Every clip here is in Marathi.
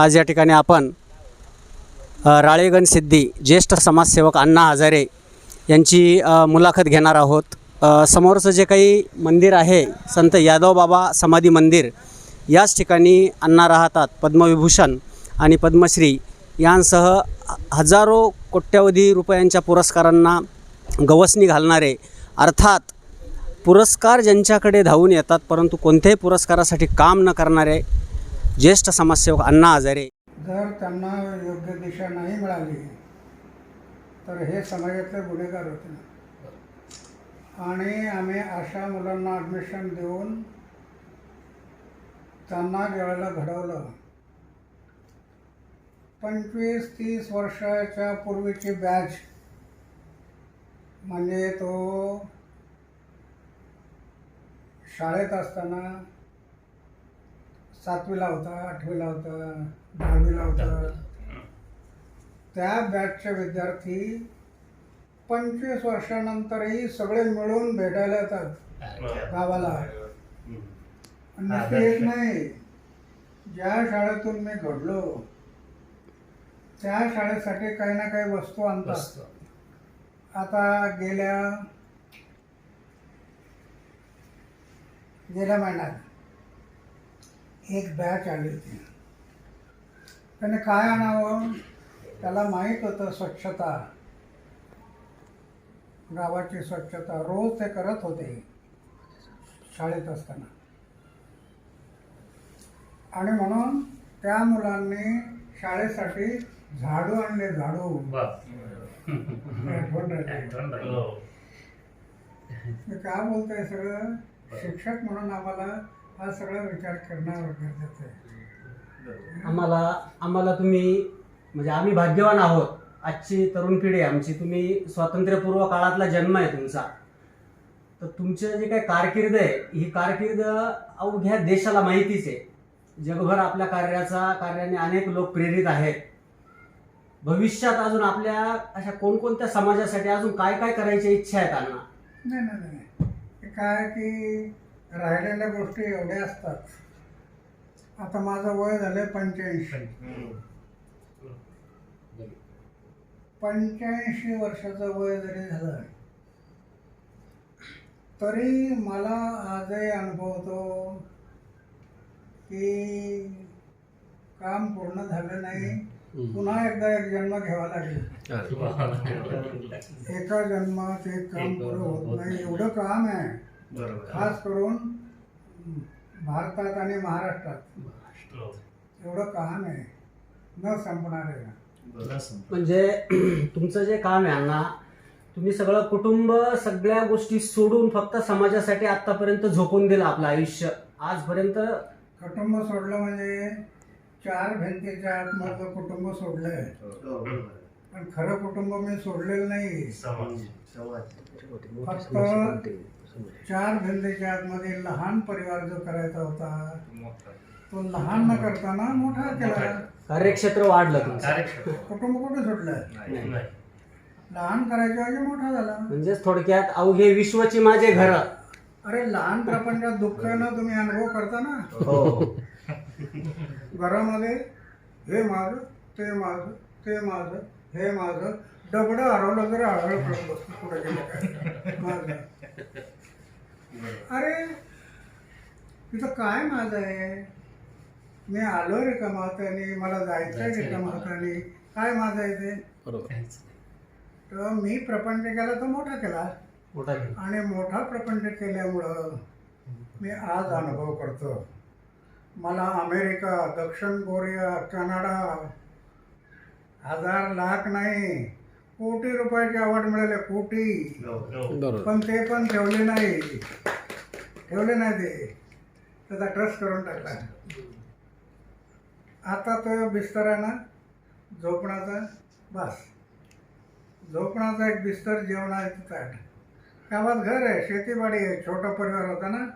आज या ठिकाणी आपण राळेगण सिद्धी ज्येष्ठ समाजसेवक अण्णा हजारे यांची मुलाखत घेणार आहोत. समोरचं जे काही मंदिर आहे संत यादव बाबा समाधी मंदिर याच ठिकाणी अण्णा राहतात पद्मविभूषण आणि पद्मश्री. यांसह हजारो कोट्यवधी रुपयांच्या पुरस्कारांना गवसणी घालणारे अर्थात पुरस्कार ज्यांच्याकडे धावून येतात परंतु कोणत्याही पुरस्कारासाठी काम न करणारे ज्येष्ठ समाजसेवक अण्णा हजारे. जर त्यांना योग्य दिशा नाही मिळाली तर हे समाजातले गुन्हेगार होते आणि आम्ही अशा मुलांना ॲडमिशन देऊन त्यांना ज्यावेळेला घडवलं पंचवीस तीस वर्षाच्या पूर्वीची बॅच म्हणजे तो शाळेत असताना सातवीला होता आठवीला होता दहावीला होता. त्या बॅचचे विद्यार्थी पंचवीस वर्षानंतरही सगळे मिळून भेटायला येतात गावाला. एक नाही. ज्या शाळेतून मी घडलो त्या शाळेसाठी काही ना काही वस्तू आणतात. आता गेल्या गेल्या महिन्यात एक बॅच आली होती. त्याने काय आणावं? त्याला माहीत होतं स्वच्छता. गावाची स्वच्छता रोज ते करत होते शाळेत असताना. आणि म्हणून त्या मुलांनी शाळेसाठी झाडू आणले झाडू. काय बोलतोय सगळं? शिक्षक म्हणून आम्हाला हा सगळा विचार करणं गरजेचं आहे आम्हाला आम्हाला तुम्ही म्हणजे आम्ही भाग्यवान आहोत. आजची तरुण पिढी आहे आमची. तुम्ही स्वातंत्र्यपूर्व काळातला जन्म आहे तुमचा. तर तुमचं जे काही कारकीर्द आहे ही कारकीर्द अवघ्या देशाला माहितीच आहे. जगभर आपल्या कार्याचा कार्याने अनेक लोक प्रेरित आहेत. भविष्यात अजून आपल्या अशा कोणकोणत्या समाजासाठी अजून काय काय करायची इच्छा आहेत अण्णा? नाही नाही काय की राहिलेल्या गोष्टी एवढ्या असतात. आता माझं वय झालं पंच्याऐंशी. पंच्याऐंशी वर्षाचं वय जरी झालं तरी मला आजही अनुभवतो की काम पूर्ण झालं नाही पुन्हा एकदा एक जन्म घ्यावा लागेल. एका जन्मात एक काम पुरं होत नाही एवढं काम आहे. खास करून भारतात आणि महाराष्ट्रात. एवढं काम आहे. न संपणार. आहे म्हणजे तुमचं जे काम आहे अण्णा तुम्ही सगळं कुटुंब सगळ्या गोष्टी सोडून फक्त समाजासाठी आतापर्यंत झोकून दिलं आपलं आयुष्य. आजपर्यंत कुटुंब सोडलं म्हणजे चार भिंतीच्या आतमधलं कुटुंब सोडलंय. पण खरं कुटुंब मी सोडलेलं नाही. फक्त चार भिंतीच्या आतमध्ये लहान परिवार जो करायचा होता तो लहान न करताना मोठा केला. कार्यक्षेत्र वाढलं तुमचं. कुटुंब कुठे सोडलं लहान करायच्या ऐवजी मोठा झाला. म्हणजेच थोडक्यात अवघे विश्वची माझे घर. अरे लहान प्रपंचात दुःख ना तुम्ही अनुभव करता ना. हो. घरामध्ये हे माझं ते माझं ते माझं हे माझं. डबडं हरवलं तरी हळहळ करत बसतो पुढे गेलं काय. अरे तिथं काय माझं आहे? मी आलो रे कमावतानी मला जायचं आहे रे कमावतानी काय माझं आहे ते? तर मी प्रपंच केला तर मोठा केला. मोठा. आणि मोठा प्रपंच केल्यामुळं मी आज अनुभव करतो. मला अमेरिका दक्षिण कोरिया कनाडा हजार लाख नाही कोटी रुपयाची आवड मिळाली कोटी. पण ते पण ठेवले नाही. ठेवले नाही ते. त्याचा ट्रस्ट करून टाकला. आता तो बिस्तर आहे ना झोपण्याचा बस. झोपण्याचा एक बिस्तर जेवणाचं ताट गावात घर आहे शेतीवाडी आहे छोटा परिवार होता ना?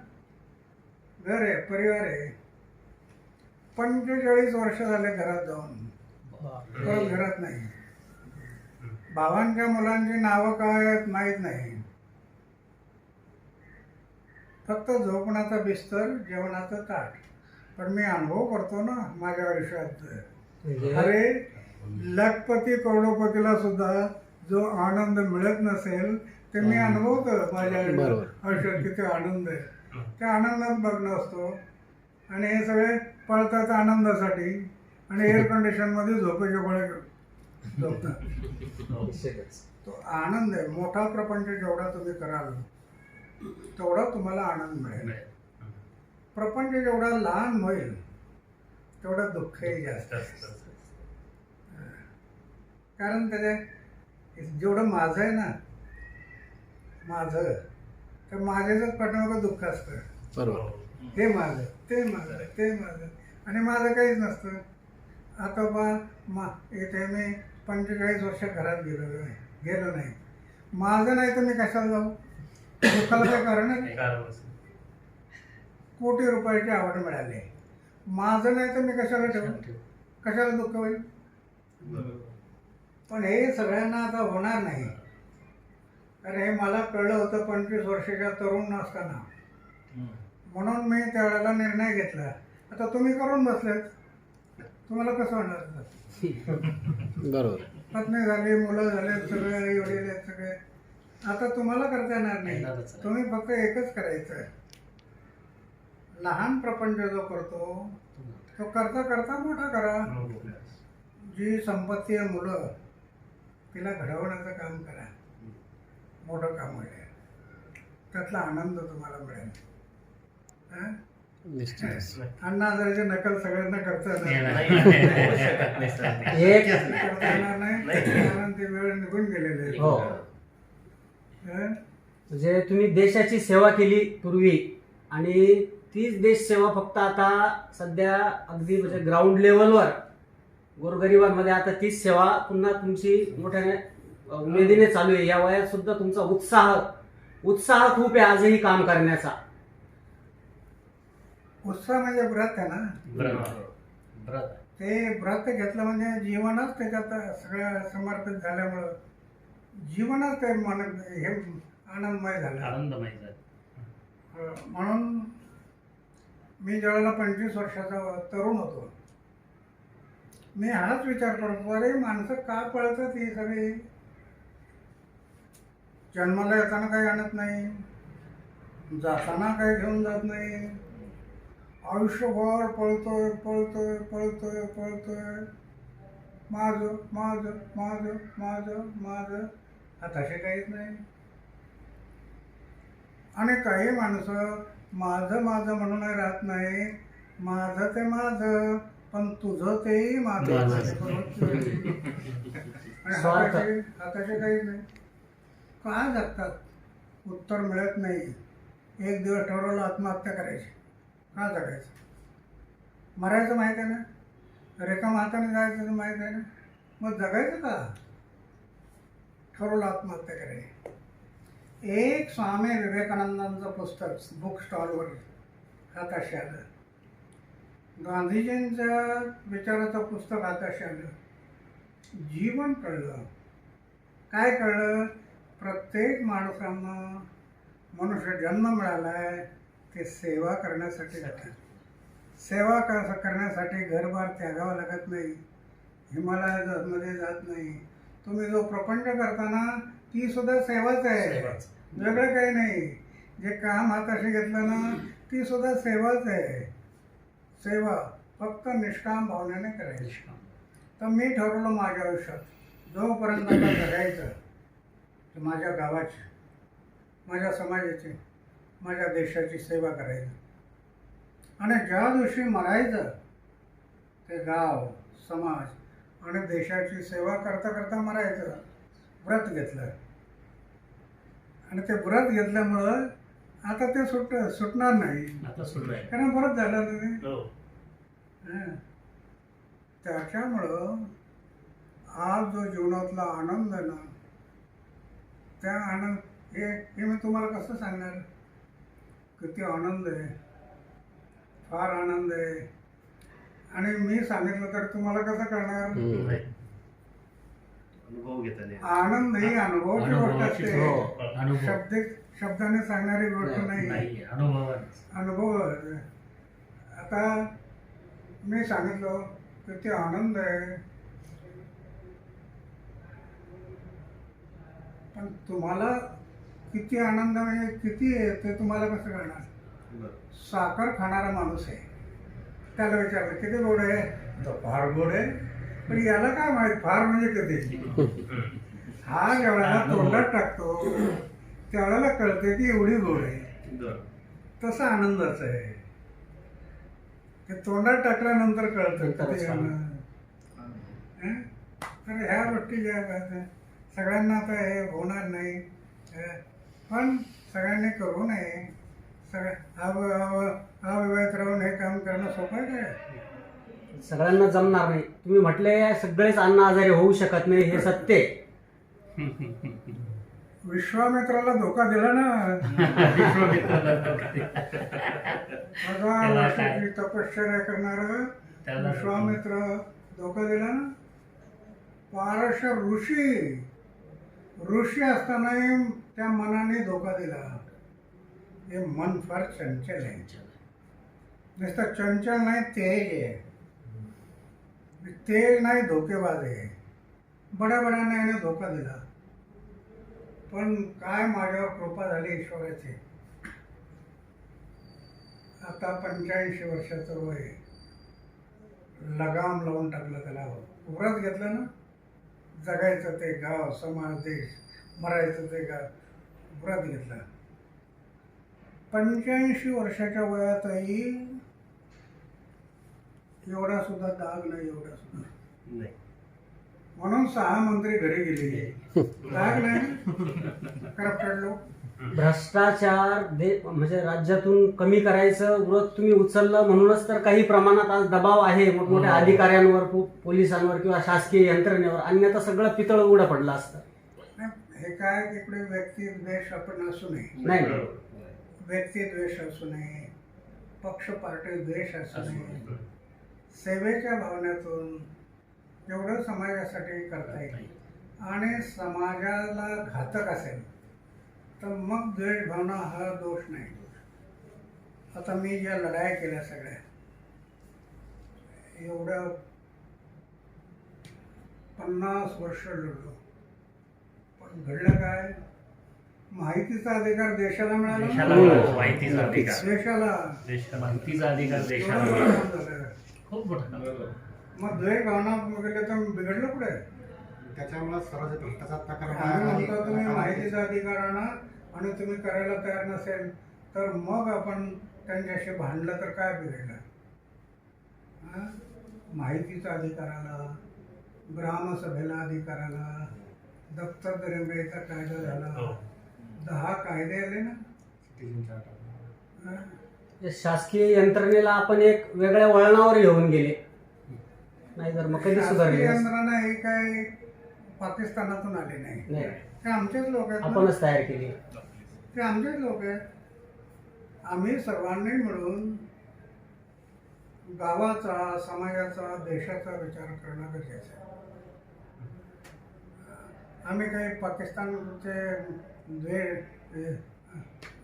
घर आहे परिवार आहे. पंचेचाळीस वर्ष झाले घरात जाऊन. परत घरात नाही. भावांच्या मुलांची नावं काय आहेत माहीत नाही. फक्त झोपण्याचा बिस्तर जेवणाचं ताट. पण मी अनुभव करतो ना माझ्या आयुष्यात. अरे लखपती करोडपतीला सुद्धा जो आनंद मिळत नसेल ते मी अनुभवतो माझ्या आयुष्यात किती आनंद आहे. त्या आनंदात बघणं असतो. आणि हे सगळे पळतात आनंदासाठी. आणि एअर कंडिशनमध्ये झोपेच्या झोपतात तो आनंद आहे. मोठा प्रपंच जेवढा तुम्ही कराल तेवढा तुम्हाला आनंद मिळेल. प्रपंच जेवढा लहान होईल तेवढं दुःखही जास्त कारण त्याच्या जेवढं माझं आहे ना माझं तर माझ्याच पाठीमागं दुःख असतं. बरोबर. हे. माझं ते माझं ते माझं. आणि माझं काहीच नसतं. आता बा मा इथे मी पंचेचाळीस वर्ष घरात गेलो नाही गेलो नाही. माझं नाही तर मी कशाला जाऊ? दुःखाला काय कारण आहे. कोटी रुपयाची आवड मिळाली. माझं नाही तर मी कशाला ठेवू? कशाला दुःख होईल? पण हे सगळ्यांना आता होणार नाही. कारण हे मला कळलं होतं पंचवीस वर्षाच्या तरुण असताना. म्हणून मी त्यावेळेला निर्णय घेतला. आता तुम्ही करून बसलेत. तुम्हाला कसं होणार? बरोबर. पत्नी झाली मुलं झाले सगळे आई वडील आहेत सगळे. आता तुम्हाला करता येणार नाही. तुम्ही फक्त एकच करायचं लहान प्रपंच जो करतो तो करता करता मोठा करा. जी संपत्ती आहे मुलं तिला घडवण्याचं काम करा. मोठं काम आहे त्यातला आनंद तुम्हाला मिळेल. अण्णा हजारेची नकल सगळ्यांना करता येणार एक करता येणार नाही कारण ती वेळ निघून गेलेली आहे हो. हं? म्हणजे तुम्ही देशाची सेवा केली पूर्वी आणि तीच देश सेवा फक्त आता सध्या अगदी म्हणजे ग्राउंड लेवलवर गोरगरिबांमध्ये आता तीच सेवा पुन्हा तुमची मोठ्याने अ, उमेदीने चालू आहे. या वयात सुद्धा तुमचा उत्साह उत्साह खूप आहे आजही काम करण्याचा. उत्साह म्हणजे व्रत आहे ना ते व्रत घेतलं म्हणजे जीवनच त्याच्यात सगळं समर्पित झाल्यामुळं जीवनच ते मन हे आनंदमय झालं. आनंदमय झाला. अं, म्हणून मी ज्यावेळेला पंचवीस वर्षाचा तरुण होतो मी हाच विचार करतो अरे माणसं का पळतात ही सगळी? जन्माला येताना काही आणत नाही जाताना काही घेऊन जात नाही आयुष्यभर पळतोय पळतोय पळतोय पळतोय. माझं माझं माझं माझं माझं. आताशे काहीच नाही. आणि काही माणसं माझं माझं म्हणून राहत नाही. माझं ते माझं पण तुझं तेही माझं. आणि. हाताचे हाताचे काहीच नाही. का जगतात? उत्तर मिळत नाही. एक दिवस ठरवलं आत्महत्या करायची. का जगायचं मरायचं माहीत आहे ना? रेखा हाताने जायचं माहीत आहे ना? मग जगायचं का? ठरवलं आत्महत्या करायची. एक स्वामी विवेकानंदांचं पुस्तक बुक स्टॉलवर हाताशी आलं गांधीजींच्या विचाराचं पुस्तक हाताशी आलं जीवन कळलं. काय कळलं? प्रत्येक माणसांना मनुष्य जन्म मिळाला आहे ते सेवा करण्यासाठी जातात सेवा कर करण्यासाठी घरबार त्यागावं लागत नाही. हिमालयामध्ये जात नाही. तुम्ही जो प्रपंच करताना ती सुद्धा सेवाच आहे. वेगळं काही नाही. जे काम हाताशी घेतलं ना ती सुद्धा सेवाच आहे. सेवा फक्त निष्काम भावनेने करायची. तर मी ठरवलं माझ्या आयुष्यात जोपर्यंत जगायचं तर माझ्या गावाची माझ्या समाजाची माझ्या देशाची सेवा करायची आणि ज्या दिवशी मरायचं ते गाव समाज आणि देशाची सेवा करता करता मरायचं व्रत घेतलं. आणि ते व्रत घेतल्यामुळं आता ते सुट सुटणार नाही. कारण परत झालं तुम्ही हो. त्याच्यामुळं आज जो जीवनातला आनंद आहे ना त्या आनंद हे हे मी तुम्हाला कसं सांगणार? किती आनंद आहे. फार आनंद आहे. आणि मी सांगितलं तर तुम्हाला कसं. अनुभव घेताना आनंद ही. अनुभवाची गोष्ट अनुभवाची असते. हो, अनुभव. शब्द शब्दाने सांगणारी गोष्ट नाही नाही अनुभव अनुभव आता मी सांगितलं किती आनंद आहे. पण तुम्हाला किती आनंद म्हणजे किती आहे ते तुम्हाला कसं कळणार. साखर खाणारा माणूस आहे त्याला विचारलं किती गोड आहे तो फार गोड आहे पण याला काय माहीत फार म्हणजे किती हा जेवढ्याला तोंडात टाकतो त्यावेळेला कळते की एवढी गोड आहे बरं. तसा आनंदाचं आहे ते तोंडात टाकल्यानंतर कळतं. हं? तर ह्या गोष्टी ज्या सगळ्यांना आता हे होणार नाही हं? पण सगळ्यांनी करू नये. सगळ्या अव अव- अविवाहित राहून हे काम करणं सोपं आहे काय? सगळ्यांना जमणार नाही. तुम्ही म्हटले सगळेच अन्न आजारी होऊ शकत नाही हे सत्य आहे. विश्वामित्राला धोका दिला ना. हजार वर्षाची तपश्चर्या करणार त्याला- विश्वामित्र धोका दिला ना. पारश ऋषी. ऋषी असतानाही त्या मनाने धोका दिला. हे मन फार चंचल आहे. नुसतं चंचल नाही तेज आहे. तेज नाही धोकेबाज आहे. बड्या बड्याने याने धोका दिला. पण काय माझ्यावर कृपा झाली ईश्वराची? आता पंच्याऐंशी वर्षाचं वय लगाम लावून टाकलं त्याला. व्रत घेतलं ना? जगायचं ते गाव समाज देश मरायचं ते गाव. व्रत घेतलं. पंच्याऐंशी वर्षाच्या वयातही एवढा सुद्धा दाग नाही एवढा सुद्धा. नाही. म्हणून सहा मंत्री घरी गेले दाग नाही. करप्टेड लोक भ्रष्टाचार म्हणजे राज्यातून कमी करायचं व्रत तुम्ही उचललं म्हणूनच तर काही प्रमाणात आज दबाव आहे. मोठमोठ्या अधिकाऱ्यांवर पो- पोलिसांवर किंवा शासकीय यंत्रणेवर. अन्यथा सगळं पितळ उघडं पडलं असतं. हे काय इकडे व्यक्ती द्वेष आपण असू नये. नाही. व्यक्ती द्वेष असू नये. पक्ष पार्टी द्वेष असू. नये. सेवेच्या भावनेतून जेवढं समाजासाठी करता येईल आणि समाजाला घातक असेल तर मग द्वेष भावना हा दोष नाही. आता मी ज्या लढाया केल्या सगळ्या एवढं पन्नास वर्ष लढलो. घडलं काय माहितीचा अधिकार देशाला मिळाला देशाला. मिळाला, माहितीचा अधिकार देशाला देशाला माहितीचा अधिकार एवढं देशाला मोठं मिळाला. काम झालं. खूप मोठं काम. मग द्वेष भावना गेले तर बिघडलं पुढे त्याच्यामुळे सर्व भ्रष्टाचार प्रकार आम्ही म्हणतो तुम्ही माहितीचा अधिकार आणा आणि तुम्ही करायला तयार नसेल तर मग आपण त्यांच्याशी भांडलं तर काय बिघडलं हा? माहितीचा अधिकार आला ग्रामसभेला अधिकार आला कायदा हो. झाला. दहा कायदे आले ना? म्हणजे शासकीय यंत्रणेला आपण एक वेगळ्या वळणावर घेऊन गेले. नाही तर मग कधी शासकीय सुधारले यंत्रणा हे काय पाकिस्तानातून आले नाही. नाही. ते आमचेच लोक आहेत ना. आपणच तयार केली. ते आमचेच लोक आहेत. आम्ही सर्वांनी मिळून गावाचा समाजाचा देशाचा विचार करणं गरजेचं आहे. आम्ही काही पाकिस्तानचे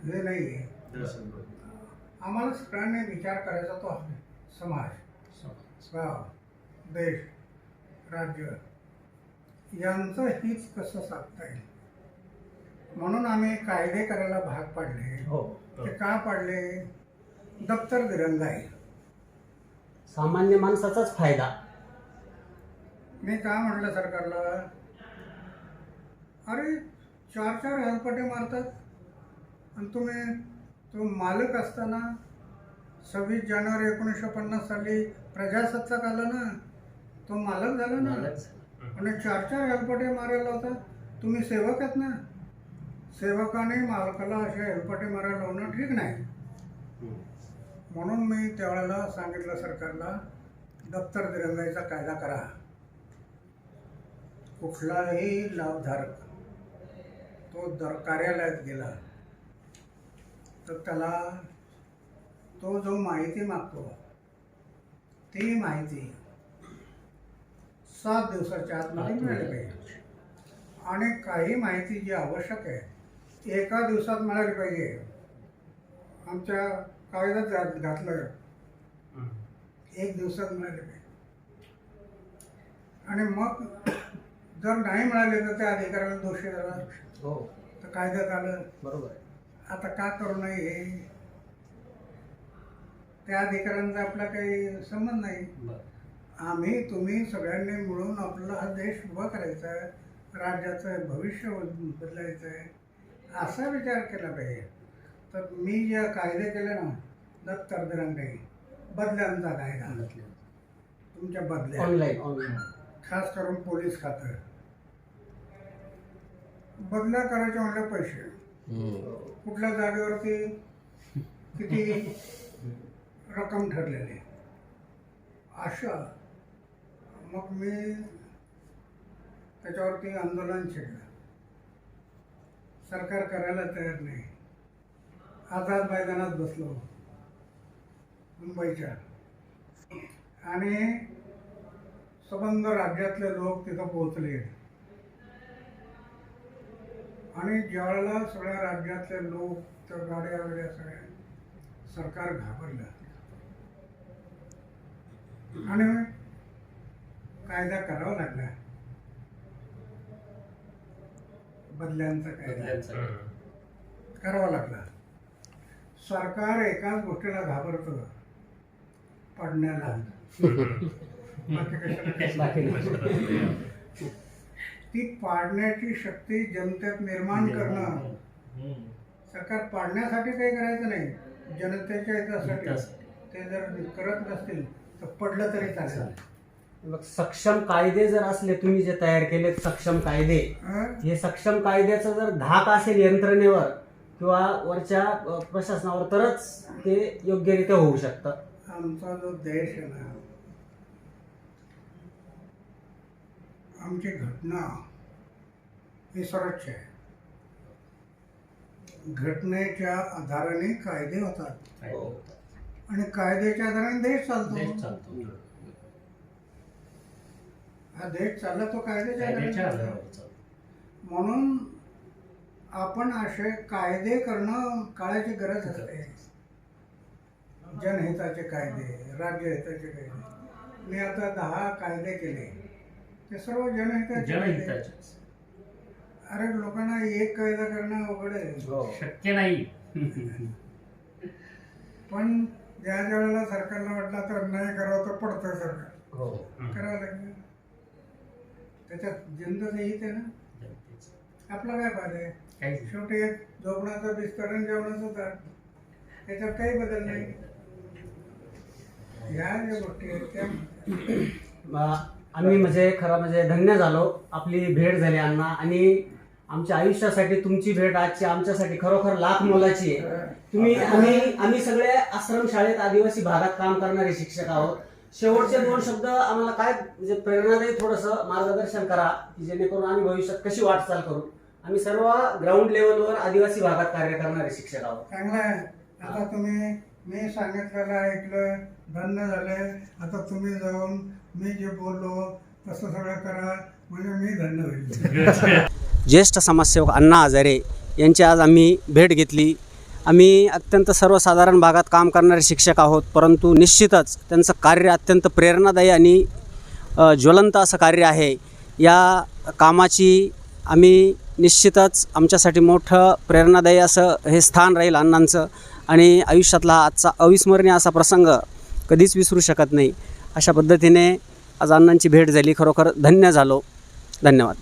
हे नाही आहे. आम्हाला सगळ्यांनी विचार करायचा तो आहे. समाज. गाव देश राज्य. यांचं हित कसं साधता येईल? म्हणून आम्ही कायदे करायला भाग पाडले. हो. ते का पाडले? दप्तर दिरंगाई. सामान्य माणसाचाच फायदा. मी का म्हटलं सरकारला? अरे चार चार हेलपटे मारतात. आणि तुम्ही तो मालक असताना सव्वीस जानेवारी एकोणीसशे पन्नास साली प्रजासत्ताक आला ना तो मालक झाला ना. आणि चार चार हेलपटे मारायला होता तुम्ही सेवक आहेत ना. सेवकाने मालकाला असे हेलपटे मारायला लावणं ठीक नाही. म्हणून मी त्यावेळेला सांगितलं सरकारला दप्तर दिरंगाईचा कायदा करा. कुठलाही लाभधारक तो दर कार्यालयात गेला. तर त्याला तो जो माहिती मागतो ती माहिती सात दिवसाच्या आतमध्ये मिळाली पाहिजे. आणि काही माहिती जी आवश्यक आहे एका दिवसात मिळाली पाहिजे. आमच्या कागदात घात- घातलं. एक दिवसात मिळाली पाहिजे. आणि मग जर नाही मिळाले तर त्या अधिकाऱ्याला दोषी धरा हो. तर कायद्यात आलं. बरोबर. आता का करू नये हे? त्या अधिकाऱ्यांचा आपला काही संबंध नाही. आम्ही तुम्ही सगळ्यांनी मिळून आपला हा देश उभा करायचा आहे. राज्याचं भविष्य बदलायचं आहे. असा विचार केला पाहिजे. तर मी जे कायदे केले ना दत्त तरदरंगाई बदल्यांचा कायदा. तुमच्या बदल्या. ऑनलाईन ऑनलाईन खास करून पोलीस खातं. बदल्या करायचे म्हणले पैसे. कुठल्या जागेवरती किती रक्कम ठरलेली. अशा मग मी त्याच्यावरती आंदोलन छेडलं. सरकार करायला तयार नाही. आझाद मैदानात बसलो. मुंबईच्या. आणि संबंध राज्यातले लोक तिथं पोहोचले. आणि ज्यावेळेला सगळ्या राज्यातले लोक त्या गाड्या वगैरे सगळ्या सरकार घाबरलं. आणि कायदा करावा लागला. बदल्यांचा कायदा. करावा लागला. सरकार एकाच गोष्टीला घाबरतं. पडण्याला. बाकी कशाला. ती पाडण्याची शक्ती जनतेत निर्माण करणं. सरकार पाडण्यासाठी काही करायचं नाही. जनतेच्या हितासाठी. ते जर करत नसतील तर पडलं तरी चालेल. मग सक्षम कायदे जर असले तुम्ही जे तयार केलेत सक्षम कायदे हं? सक्षम कायद्याचा जर धाक असेल यंत्रणेवर किंवा वरच्या प्रशासनावर तरच ते योग्यरित्या होऊ शकतं. आमचा जो देश आहे ना आमची घटना ही सर्वोच्च आहे. घटनेच्या आधाराने कायदे होतात. आणि कायद्याच्या आधाराने देश चालतो. हा देश चालला तो कायद्याच्या आधाराने. म्हणून आपण असे कायदे करणं काळाची गरज असते. जनहिताचे कायदे राज्यहिताचे कायदे. मी आता दहा कायदे केले. ते सर्व जनहिताचे. जनहिताचे अरे लोकांना एक कायदा करणं अवघड आहे. शक्य नाही. पण ज्या ज्या वेळेला सरकारला वाटलं तर नाही करावं तर पडतं सरकार. हो. करावं लागेल. त्याच्यात जनतेचं हित आहे ना. आपला काय फायदा आहे? काहीच नाही. शेवटी एक झोपण्याचा बिस्तर आणि जेवणाचं ताट त्याच्यात काही बदल नाही. ह्या ज्या गोष्टी आहेत त्या आम्ही म्हणजे खरं म्हणजे धन्य झालो. आपली भेट झाली अण्णा. आणि आमच्या आयुष्यासाठी तुमची भेट आजची आमच्यासाठी खरोखर लाख मोलाची आहे. तुम्ही आम्ही आम्ही सगळे आश्रम शाळेत आदिवासी भागात काम करणारे शिक्षक आहोत. शेवटचे दोन शब्द आम्हाला काय म्हणजे प्रेरणादायी थोडंसं मार्गदर्शन करा की जेणेकरून आम्ही भविष्यात कशी वाटचाल करू. आम्ही सर्व ग्राउंड लेवलवर आदिवासी भागात कार्य करणारे शिक्षक आहोत. चांगलं आहे. आता तुम्ही मी सांगितलेलं ऐकलं धन्य झाले. आता तुम्ही जाऊन मी जे बोललो तसं सगळं करा. म्हणजे मी धन्य होईल. ज्येष्ठ समाजसेवक अण्णा हजारे यांची आज आम्ही भेट घेतली. आम्ही अत्यंत सर्वसाधारण भागात काम करणारे शिक्षक आहोत परंतु निश्चितच त्यांचं कार्य अत्यंत प्रेरणादायी आणि ज्वलंत असं कार्य आहे. या कामाची आम्ही निश्चितच आमच्यासाठी मोठं प्रेरणादायी असं हे स्थान राहील अण्णांचं आणि आयुष्यातला हा आजचा अविस्मरणीय असा प्रसंग कधीच विसरू शकत नाही. अशा पद्धतीने आज अण्णांची भेट झाली. खरोखर धन्य झालो. धन्यवाद.